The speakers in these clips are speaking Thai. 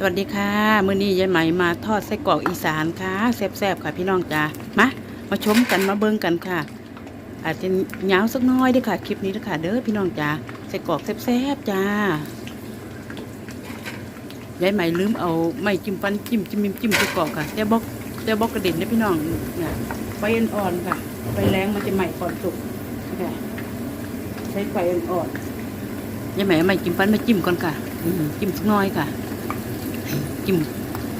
สวัสดีค่ะมื้อนี้ยายไหมมาทอดไส้กรอกอีสานค่ะแซ่บๆค่ะพี่น้องจ้ามามาชมกันมาเบิ่งกันค่ะ อาจจะยาวสักน้อยด้วยค่ะ คลิปนี้ด้ค่ะ เด้อพี่น้องจ้าไส้กรอกแซ่บๆจ้ายายไหมลืมเอาไม้จิ้มฟันจิ้มจิ้มจิ้มจิ้มไส้กรอกค่ะแต่บอกแต่บอกกระเด็นเด้พี่น้องเนี่ยไฟอ่อนๆค่ะไฟแรงมันจะไหม้ก่อนสุกค่ะใช้ไฟอ่อนๆยายไหมไม้จิ้มฟันมาจิ้มก่อนค่ะจิ้มสักน้อยค่ะ จิ้ม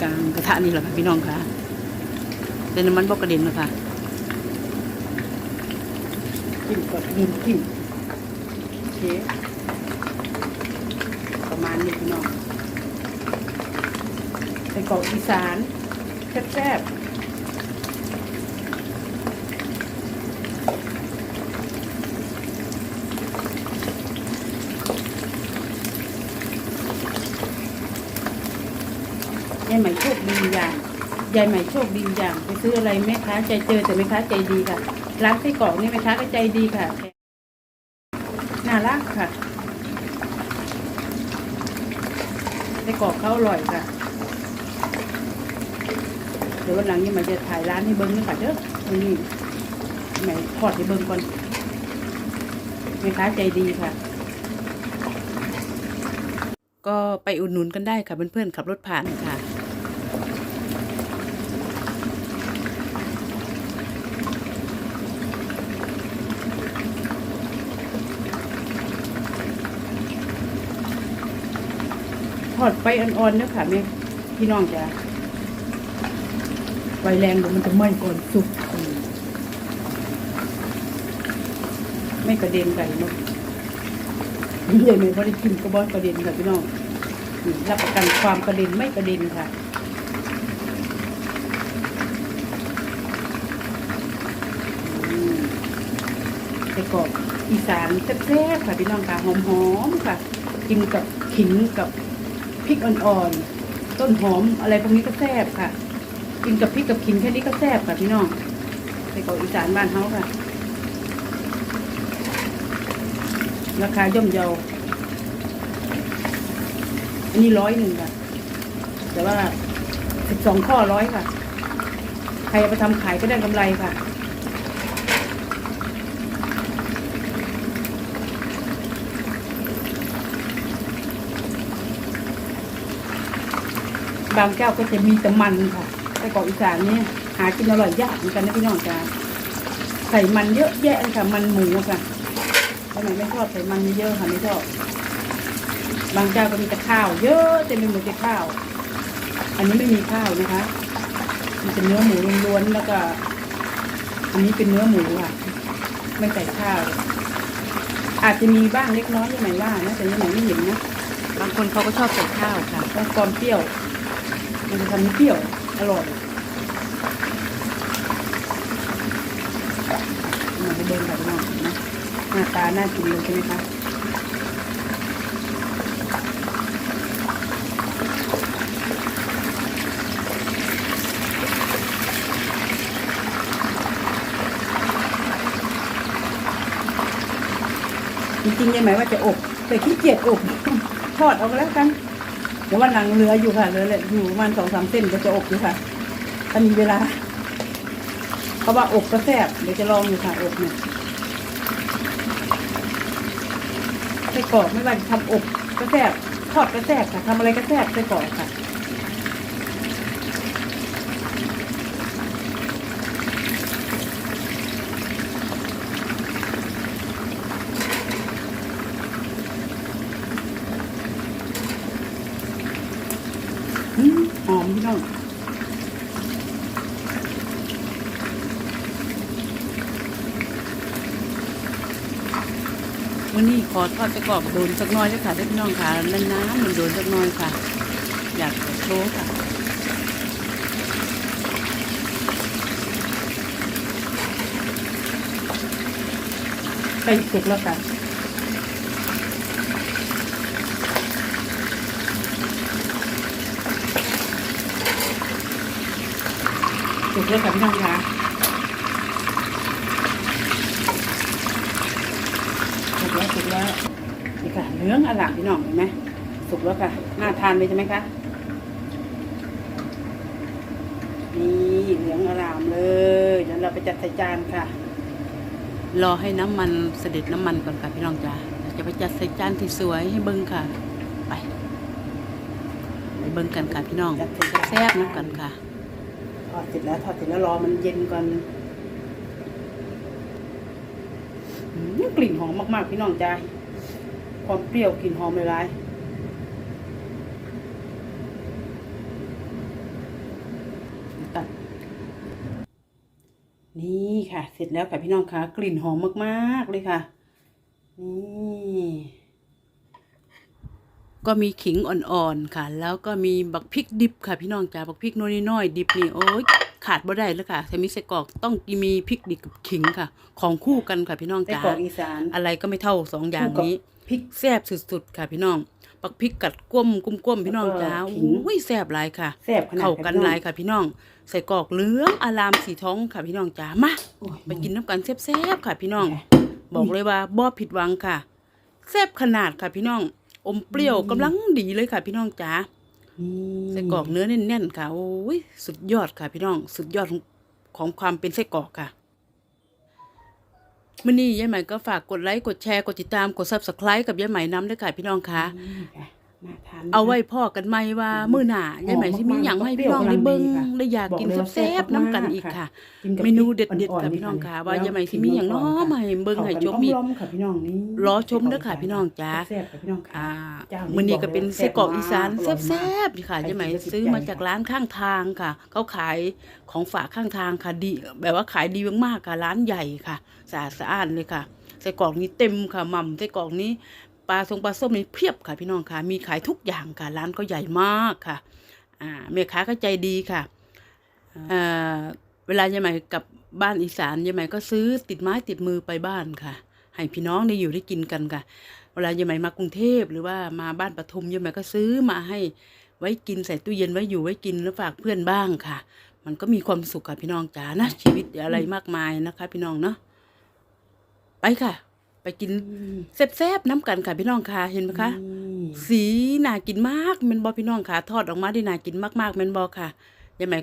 กลางกระทะนี่แหละค่ะพี่น้องค่ะแต่น้ำมันบกกระเด็นนะคะจิ้มกับดินจิ้มโอเคประมาณนี้พี่น้องใส่กรอกอีสานแซ่บๆายใหม่โชคดีอย่างยายใหม่โชคดีอย่างไปซื้ออะไรแม่ค้าใจเจอแต่แม่ค้าใจดีค่ะ ร้านไส้กรอกนี่แม่ค้าก็ใจดีค่ะน่ารักค่ะไส้กรอกเขาอร่อยค่ะเดี๋ยววันหลังนี่มันจะถ่ายร้านให้เบิ้งนี่ค่ะเด้อวันนี้แหม่ทอดให้เบิ้งก่อนแม่ค้าใจดีค่ะก็ไปอุดหนุนกันได้ค่ะเพื่อนๆขับรถผ่านค่ะ ทอดไฟอ่อนๆเนอะค่ะแม่พี่น้องจ้ะไฟแรงเดี๋ยวมันจะไหม้ก่อนสุกไม่กระเด็นไก่เนาะเลยไม่พอได้กินก็บอสกระเด็นค่ะพี่น้องรับประกันความกระเด็นไม่กระเด็นค่ะอืมไส้กรอกอีสานแซ่บๆค่ะพี่น้องค่ะหอมๆค่ะ กินกับขิงกับ พริกอ่อนๆ ต้นหอมอะไรพวกนี้ก็แซ่บค่ะ กินกับพริกกับขิงแค่นี้ก็แซ่บค่ะพี่น้องไส้กรอกอีสานบ้านเฮาค่ะ ราคาย่อมเยา อันนี้ร้อยหนึ่งค่ะ แต่ว่าสิบสองข้อร้อยค่ะ ใครเอาไปทำขายก็ได้กำไรค่ะ บางเจ้าก็จะมีแต่มันค่ะไส้กรอกอีสานนี่หากินอร่อยยากเหมือนกันนะพี่น้องจ้าใส่มันเยอะแยะเลยค่ะ มันหมูค่ะทำไมไม่ชอบใส่มันเยอะค่ะไม่ชอบบางเจ้าก็มีแต่ข้าว เยอะเต็มไปหมดแต่ข้าว อันนี้ไม่มีข้าวนะคะ มันเป็นเนื้อหมูล้วนๆแล้วก็ อันนี้เป็นเนื้อหมูค่ะ ไม่ใส่ข้าว อาจจะมีบ้างเล็กน้อยยังไงว่านะแต่ยังไงไม่เห็นนะบางคนเขาก็ชอบใส่ข้าวค่ะต้องความเปรี้ยว มันจะทำให้เปรี้ยว อร่อยมาให้เดินแบบน้องนะหน้าตาน่ากินเลยใช่ไหมคะจริงๆยังหมายว่าจะอบ แต่ขี้เกียจอบ ทอดเอกแล้วกัน เดี๋ยววันหลังเหลืออยู่ค่ะเหลือเลยอยู่ประมาณสองสามเส้นก็จะอบอยู่ค่ะถ้ามีเวลาเพราะว่าอบก็แซ่บเดี๋ยวจะลองอยู่ค่ะอบเนี่ยไส้กรอกไม่ว่าจะทำอบก็แซ่บทอดก็แซ่บค่ะทำอะไรก็แซ่บไส้กรอกค่ะ อืม หอมพี่น้องวันนี้ขอทอดไส้กรอกโดนสักน้อยเลยค่ะพี่น้องค่ะนานๆมันโดนสักน้อยค่ะ อยากโชว์ค่ะไปสุกแล้วค่ะ สุกแล้วค่ะพี่น้องค่ะสุกแล้วสุกแล้วนี่ค่ะเนื้องอร่ามพี่น้องเห็นไหมสุกแล้วค่ะน่าทานเลยใช่ไหมคะนี่เหลืองอารามเลยเดี๋ยวเราไปจัดใส่จานค่ะ รอให้น้ำมันเสด็จน้ำมันก่อนค่ะพี่น้องจ้าเราจะไปจัดใส่จานที่สวยให้เบิ้งค่ะ ไปไปเบิ้งกันค่ะพี่น้องแซ่บๆน้ำกันค่ะท อดเสร็จแล้วทอดเสร็จแล้วรอมันเย็นก่อนกลิ่นหอมมาก ๆ พี่น้องจ้าความเปรี้ยวกลิ่นหอมเลยร้ายตัดนี่ค่ะ เสร็จแล้วค่ะพี่น้องคะกลิ่นหอมมาก ๆ เลยค่ะ นี่ ก็มีขิงอ่อนๆค่ะ แล้วก็มีบักพริกดิบค่ะ พี่น้องจ้าบักพริกน้อยๆดิบนี่โอ๊ยขาดบ่ได้แล้วค่ะถ้ามีไส้กรอกต้องมีพริกดิบกับขิงค่ะ ของคู่กันค่ะพี่น้องไส้จ้ากรอกอีสานอะไรก็ไม่เท่าสองอย่างนี้พริกแซ่บสุดๆค่ะพี่น้องบักพริกกัดก้มก้มๆพี่น้องจ้าแล้วก็ขิงอุ้ยแซ่บหลายค่ะแซ่บขนาดเข้ากันหลายค่ะพี่น้อง ใส่กรอกเหลืองอารามสีท้องค่ะพี่น้องจ๋ามาโอ้ยไปกินน้ำกันแซ่บๆค่ะพี่น้องแหม่บอกเลยว่าบ่ผิดหวังค่ะแซ่บขนาดค่ะพี่น้อง อมเปรี้ยวกำลังดีเลยค่ะ พี่น้องจ๋านี่ใส่กรอกเนื้อแน่นๆค่ะโอ้ยสุดยอดค่ะ พี่น้อง สุดยอดของของความเป็นไส้กรอกค่ะมื่อนี้ยายใหม่ก็ฝากกดไลค์กดแชร์กดติดตามกด subscribe กับยายใหม่น้ำด้วยค่ะพี่น้องค่ะ นี่ค่ะน่าทานเอาไว้พ่อกันไหมว่ามื้อหน้ายายใหม่สิมีหยังให้พี่น้องได้เบิ่งได้อยากกินแซ่บๆน้ำกันอีกค่ะกิกับเมนูเด็ดพริๆกอ่อค่ะๆพี่น้องค่ะแล้วว่ายังไงสิมีอย่างน้อขิงมาให้เบิ่งให้ชมเข้าอีกกันล้อมๆค่ะพี่น้องนี่รอชมเด้อค่ะพี่น้องจ๋าแซ่บๆค่ะพี่น้องค่ะอ่าเจ้านี้มื้อนี้ก็เป็นไส้กรอกอีสานบอกเลยว่าแซ่แซ่บบมากๆค่ะใครยายไหมกินก็ติดซื้อใจมาจากร้านข้างทางค่ะเขาขายของฝากข้างทางค่ะดีแบบว่าขายดีมากๆค่ะร้านใหญ่ค่ะสะอาดสะอาดเลยค่ะไส้กรอกนี้เต็มค่ะหม่ำไส้กรอกนี้ ปลาทรงปลาส้มนี่เพียบค่ะพี่น้องค่ะ มีขายทุกอย่างค่ะ ร้านก็ใหญ่มากค่ะ อ่าแม่ค้าก็ใจดีค่ะอ่าเวลายายไหมกับบ้านอีสานยายไหมก็ซื้อติดไม้ติดมือไปบ้านค่ะ ให้พี่น้องได้อยู่ได้กินกันค่ะ เวลายายไหมมากรุงเทพหรือว่ามาบ้านปทุมยายไหมก็ซื้อมาให้ไว้กินใส่ตู้เย็นไว้อยู่ไว้กินแล้วฝากเพื่อนบ้างค่ะ มันก็มีความสุขค่ะพี่น้องจ๋านะชีวิตอะไรมากมายนะคะ พี่น้องเนาะไปค่ะ กินแซ่บๆน้ำกันค่ะพี่น้องค่ะเห็นไหมคะนี่สีน่ากินมากแมันบอพี่น้องค่ะ ทอดออกมาได้น่ากินมากๆแมันบอค่ะยายไหม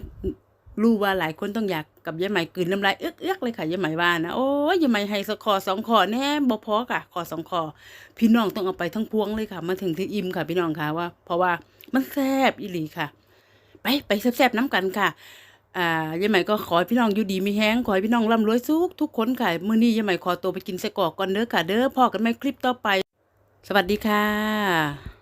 รู้ว่าหลายคนต้องอยากกับยายไหมกลืนน้ำลายเอื้อกๆเลยค่ะยายไหมว่านะโอ้ยยายไหมให้สักคอสองคอแน่บ่พอค่ะคอสองคอพี่น้องต้องเอาไปทั้งพวงเลยค่ะ มาถึงที่อิ่มค่ะ พี่น้องค่ะว่า เพราะว่ามันแซ่บอีหลีค่ะ ไปไปแซ่บๆน้ำกันค่ะ อ่ายายใหม่ก็ขอให้พี่น้องอยู่ดีมีแห้งขอให้พี่น้องร่ำรวยสุขทุกคนค่ะมื้อนี้ยายใหม่ขอตัวไปกินไส้กรอกก่อนเด้อค่ะ เด้อพอกันไหมคลิปต่อไป สวัสดีค่ะ